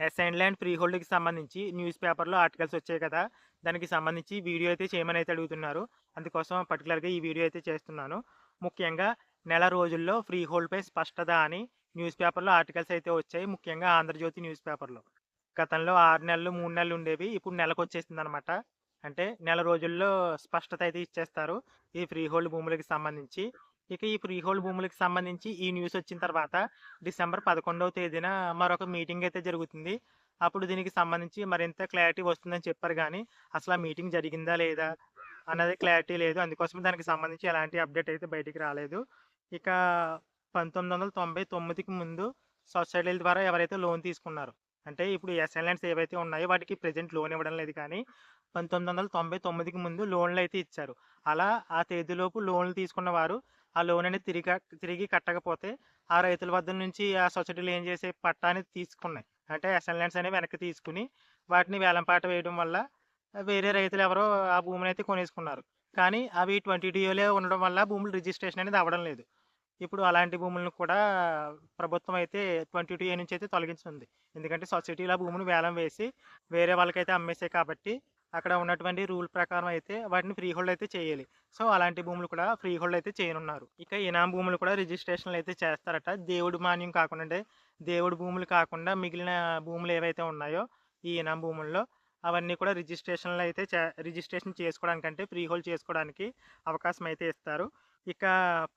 And land free హోల్డ్కి సంబంధించి news పేపర్లో articles వచ్చాయి కదా దానికి సంబంధించి వీడియో అయితే చేయమని అయితే అడుగుతున్నారు. అందుకోసం పర్టికులర్గా ఈ వీడియో అయితే చేస్తున్నాను. ముఖ్యంగా నెల రోజుల్లో ఫ్రీ హోల్డ్పై స్పష్టత అని న్యూస్ పేపర్లో ఆర్టికల్స్ అయితే వచ్చాయి. ముఖ్యంగా ఆంధ్రజ్యోతి న్యూస్ పేపర్లో. గతంలో ఆరు నెలలు మూడు నెలలు ఉండేవి ఇప్పుడు నెలకు వచ్చేసింది అనమాట అంటే నెల రోజుల్లో స్పష్టత అయితే ఇచ్చేస్తారు ఈ ఫ్రీ హోల్డ్ భూములకి సంబంధించి. ఇక ఈ ఫ్రీ హోల్డ్ సంబంధించి ఈ న్యూస్ వచ్చిన తర్వాత డిసెంబర్ పదకొండవ తేదీన మరొక మీటింగ్ అయితే జరుగుతుంది. అప్పుడు దీనికి సంబంధించి మరింత క్లారిటీ వస్తుందని చెప్పారు కానీ అసలు ఆ మీటింగ్ జరిగిందా లేదా అన్నది క్లారిటీ లేదు. అందుకోసం దానికి సంబంధించి ఎలాంటి అప్డేట్ అయితే బయటికి రాలేదు. ఇక పంతొమ్మిది వందల తొంభై తొమ్మిదికి ముందు సొసైటీల ద్వారా ఎవరైతే లోన్ తీసుకున్నారు అంటే ఇప్పుడు ఎస్ఎల్ఎండ్స్ ఏవైతే ఉన్నాయో వాటికి ప్రజెంట్ లోన్ ఇవ్వడం లేదు కానీ పంతొమ్మిది వందల తొంభై తొమ్మిదికి ముందు లోన్లు అయితే ఇచ్చారు. అలా ఆ తేదీలోపు లోన్లు తీసుకున్న వారు ఆ లోన్ అనేది తిరిగి తిరిగి కట్టకపోతే ఆ రైతుల వద్ద నుంచి ఆ సొసైటీలు ఏం చేసే పట్టాని తీసుకున్నాయి. అంటే ఎస్ఎల్ఎండ్స్ అనేవి వెనక్కి తీసుకుని వాటిని వేలంపాట వేయడం వల్ల వేరే రైతులు ఎవరో ఆ భూమిని అయితే కొనేసుకున్నారు. కానీ అవి ట్వంటీ టూఏలే ఉండడం వల్ల భూములు రిజిస్ట్రేషన్ అనేది అవ్వడం లేదు. ఇప్పుడు అలాంటి భూములను కూడా ప్రభుత్వం అయితే ట్వంటీ టూ ఏ నుంచి అయితే తొలగించింది ఎందుకంటే సొసైటీలో ఆ వేలం వేసి వేరే వాళ్ళకైతే అమ్మేసాయి కాబట్టి అక్కడ ఉన్నటువంటి రూల్ ప్రకారం అయితే వాటిని ఫ్రీ హోల్డ్ అయితే చేయాలి. సో అలాంటి భూములు కూడా ఫ్రీ హోల్డ్ అయితే చేయనున్నారు. ఇక ఇనాం భూములు కూడా రిజిస్ట్రేషన్లు అయితే చేస్తారట. దేవుడు మాన్యం కాకుండా అంటే దేవుడి భూములు కాకుండా మిగిలిన భూములు ఏవైతే ఉన్నాయో ఈ ఇనాం భూముల్లో అవన్నీ కూడా రిజిస్ట్రేషన్లు అయితే చే- రిజిస్ట్రేషన్ చేసుకోవడానికి అంటే ఫ్రీ హోల్డ్ చేసుకోవడానికి అవకాశం అయితే ఇస్తారు. ఇక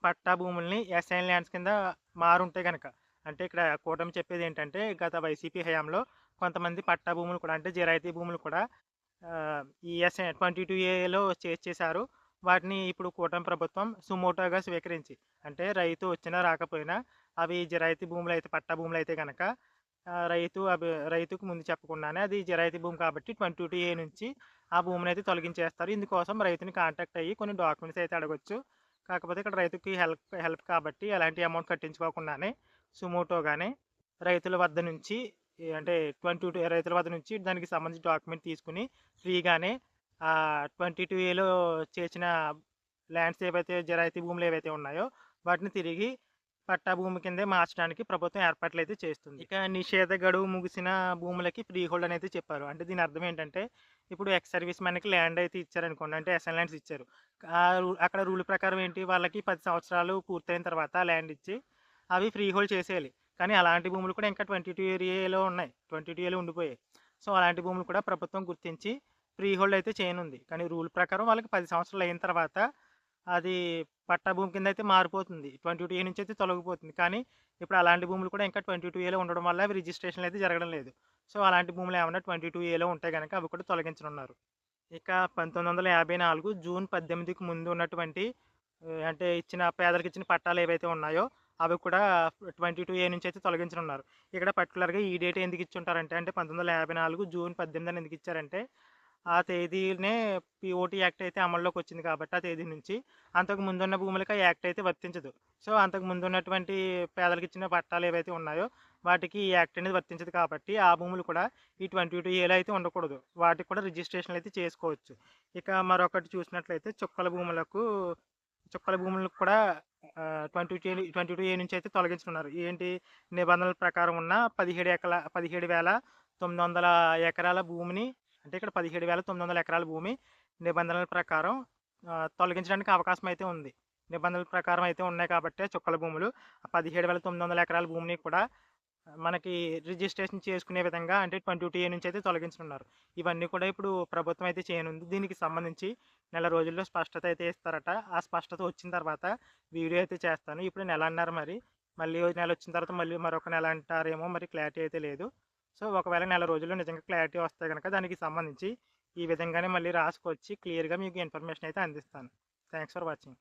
పట్టా భూముల్ని ఎస్ఐన్ ల్యాండ్స్ కింద మారుంటే కనుక అంటే ఇక్కడ కూటమి చెప్పేది ఏంటంటే గత వైసీపీ హయాంలో కొంతమంది పట్టా భూములు కూడా అంటే జిరాయితీ భూములు కూడా ఈఎస్ ట్వంటీ టూ ఏలో చేశారు వాటిని ఇప్పుడు కూటమి ప్రభుత్వం సుమోటోగా స్వీకరించి అంటే రైతు వచ్చినా రాకపోయినా అవి జిరాయితీ భూములు అయితే పట్టా భూములు అయితే కనుక రైతు అవి రైతుకు ముందు చెప్పకుండానే అది జిరాయితీ భూమి కాబట్టి ట్వంటీ టూ ఏ నుంచి ఆ భూమిని అయితే తొలగించేస్తారు. ఇందుకోసం రైతుని కాంటాక్ట్ అయ్యి కొన్ని డాక్యుమెంట్స్ అయితే అడగొచ్చు. కాకపోతే ఇక్కడ రైతుకి హెల్ప్ హెల్ప్ కాబట్టి ఎలాంటి అమౌంట్ కట్టించుకోకుండానే సుమోటోగానే రైతుల వద్ద నుంచి అంటే ట్వంటీ టూ రైతుల వద్ద నుంచి దానికి సంబంధించిన డాక్యుమెంట్ తీసుకుని ఫ్రీగానే ట్వంటీ టూ ఏలో చేసిన ల్యాండ్స్ ఏవైతే జరాయితీ భూములు ఏవైతే ఉన్నాయో వాటిని తిరిగి పట్టా భూమి కిందే మార్చడానికి ప్రభుత్వం ఏర్పాట్లు అయితే చేస్తుంది. ఇక నిషేధ గడువు ముగిసిన భూములకి ఫ్రీ హోల్డ్ అనేది చెప్పారు. అంటే దీని అర్థం ఏంటంటే ఇప్పుడు ఎక్స్ సర్వీస్ మ్యాన్కి ల్యాండ్ అయితే ఇచ్చారనుకోండి అంటే ఎస్ఎన్ ల్యాండ్స్ ఇచ్చారు. ఆ అక్కడ రూల్ ప్రకారం ఏంటి? వాళ్ళకి పది సంవత్సరాలు పూర్తయిన తర్వాత ల్యాండ్ ఇచ్చి అవి ఫ్రీ హోల్డ్ చేసేయాలి. కానీ అలాంటి భూములు కూడా ఇంకా ట్వంటీ టూ ఏరియాలో ఉన్నాయి. ట్వంటీ టూ ఏలో ఉండిపోయాయి. సో అలాంటి భూములు కూడా ప్రభుత్వం గుర్తించి ఫ్రీ హోల్డ్ అయితే చేయనుంది. కానీ రూల్ ప్రకారం వాళ్ళకి పది సంవత్సరాలు అయిన తర్వాత అది పట్టా భూమి కింద అయితే మారిపోతుంది. ట్వంటీ టూ ఏ నుంచి అయితే తొలగిపోతుంది. కానీ ఇప్పుడు అలాంటి భూములు కూడా ఇంకా ట్వంటీ టూ ఏలో ఉండడం వల్ల అవి రిజిస్ట్రేషన్ అయితే జరగడం లేదు. సో అలాంటి భూములు ఏమైనా ట్వంటీ టూ ఏలో ఉంటే కనుక అవి కూడా తొలగించనున్నారు. ఇక పంతొమ్మిది వందల యాభై నాలుగు జూన్ పద్దెనిమిదికి ముందు ఉన్నటువంటి అంటే ఇచ్చిన పేదలకు ఇచ్చిన పట్టాలు ఏవైతే ఉన్నాయో అవి కూడా ట్వంటీ టూ ఏ నుంచి అయితే తొలగించనున్నారు. ఇక్కడ పర్టికులర్గా ఈ డేట్ ఎందుకు ఇచ్చి ఉంటారంటే అంటే పంతొమ్మిది వందల యాభై నాలుగు జూన్ పద్దెనిమిదిని ఎందుకు ఇచ్చారంటే ఆ తేదీనే పిఓటి యాక్ట్ అయితే అమల్లోకి వచ్చింది కాబట్టి ఆ తేదీ నుంచి. అంతకు ముందున్న భూములకి ఆ యాక్ట్ అయితే వర్తించదు. సో అంతకు ముందు ఉన్నటువంటి పేదలకు ఇచ్చిన పట్టాలు ఏవైతే ఉన్నాయో వాటికి ఈ యాక్ట్ అనేది వర్తించదు కాబట్టి ఆ భూములు కూడా ఈ ట్వంటీ టూ ఏలో అయితే ఉండకూడదు. వాటికి కూడా రిజిస్ట్రేషన్ అయితే చేసుకోవచ్చు. ఇక మరొకటి చూసినట్లయితే చుక్కల భూములకు చుక్కల భూములకు కూడా twenty two twenty two A నుంచి అయితే తొలగించుకున్నారు. ఏంటి? నిబంధనల ప్రకారం ఉన్న పదిహేడు ఎకరాల పదిహేడు వేల తొమ్మిది వందల ఎకరాల భూమిని అంటే ఇక్కడ పదిహేడు వేల తొమ్మిది వందల ఎకరాల భూమి నిబంధనల ప్రకారం తొలగించడానికి అవకాశం అయితే ఉంది. నిబంధనల ప్రకారం అయితే ఉన్నాయి కాబట్టి చుక్కల భూములు. ఆ పదిహేడు వేల తొమ్మిది వందల ఎకరాల భూమిని కూడా మనకి రిజిస్ట్రేషన్ చేసుకునే విధంగా అంటే ట్వంటీ టూ ఏ నుంచి అయితే తొలగించనున్నారు ఇవన్నీ కూడా ఇప్పుడు ప్రభుత్వం అయితే చేయనుంది. దీనికి సంబంధించి నెల రోజుల్లో స్పష్టత అయితే ఇస్తారట. ఆ స్పష్టత వచ్చిన తర్వాత వీడియో అయితే చేస్తాను. ఇప్పుడు నెల అన్నారు మరి. మళ్ళీ నెల వచ్చిన తర్వాత మళ్ళీ మరొక నెల అంటారేమో మరి క్లారిటీ అయితే లేదు. సో ఒకవేళ నెల రోజుల్లో నిజంగా క్లారిటీ వస్తే కనుక దానికి సంబంధించి ఈ విధంగానే మళ్ళీ రాసుకొచ్చి క్లియర్గా మీకు ఇన్ఫర్మేషన్ అయితే అందిస్తాను. Thanks for watching.